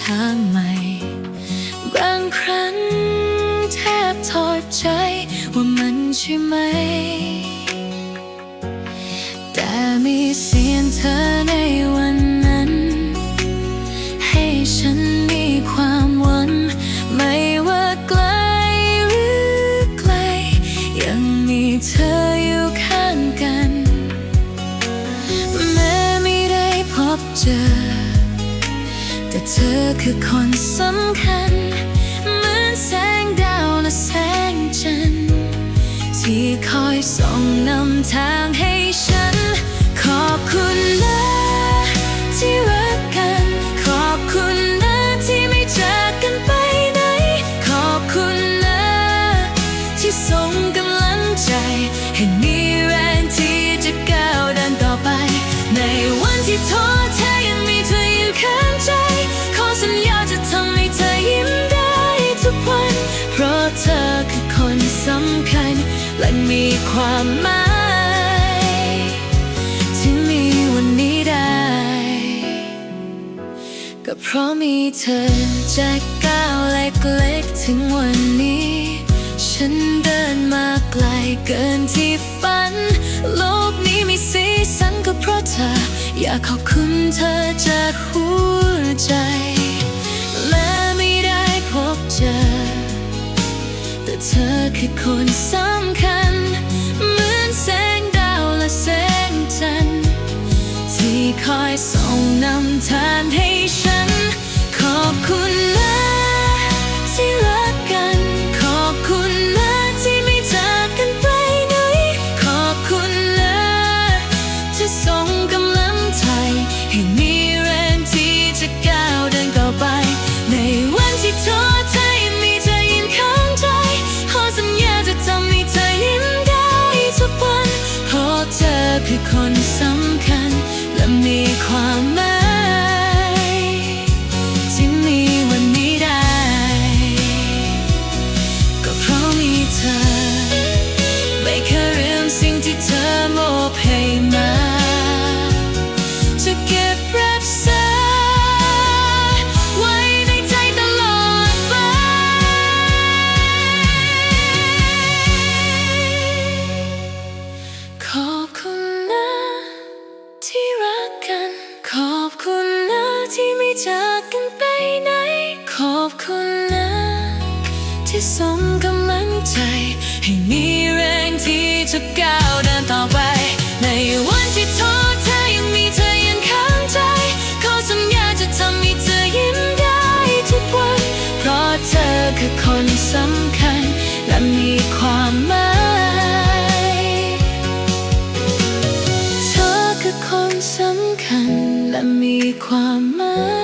ทางใหม่ บางครั้งแทบถอดใจว่ามันใช่ไหม แต่มีเสียงเธอในวันนั้น ให้ฉันมีความหวังไม่ว่าไกลหรือไกล ยังมีเธออยู่ข้างกัน แม้ไม่ได้พบเจอ แต่เธอคือคนสำคัญ เหมือนแสงดาวและแสงจันทร์ที่คอยส่องนำทางให้ฉัน ขอบคุณนะที่รักกัน ขอบคุณนะที่ไม่จากกันไปไหน ขอบคุณนะที่ส่งกำลังใจ ให้มีแรงที่จะก้าวเดินต่อไป ในวันที่ท้อ เธอคือคนสำคัญ และมีความหมายที่มีวันนี้ได้ ก็เพราะมีเธอจากก้าวเล็กๆถึงวันนี้ ฉันเดินมาไกลเกินที่ฝัน โลกนี้มีสีสันก็เพราะเธอ อยากขอบคุณเธอจากหัวใจ และไม่ได้พบเจอ เธอคือคนสำคัญ เหมือนแสงดาวและแสงจันทร์ที่คอยส่องนำทางให้ฉัน ขอบคุณนะที่รักกัน ขอบคุณนะที่ไม่จากกันไปไหน ขอบคุณนะที่ส่งกำลังใจให้มีแรงที่จะก้า เธ ส่งกำลังใจ ให้มีแรงที่จะก้าวเดินต่อไป ในวันที่ท้อแท้ยังมีเธอยืนข้างใจ ขอสัญญาจะทำให้เธอยิ้มได้ทุกวัน เพราะเธอคือคนสำคัญ และมีความหมายเธอคือคนสำคัญและมีความหมาย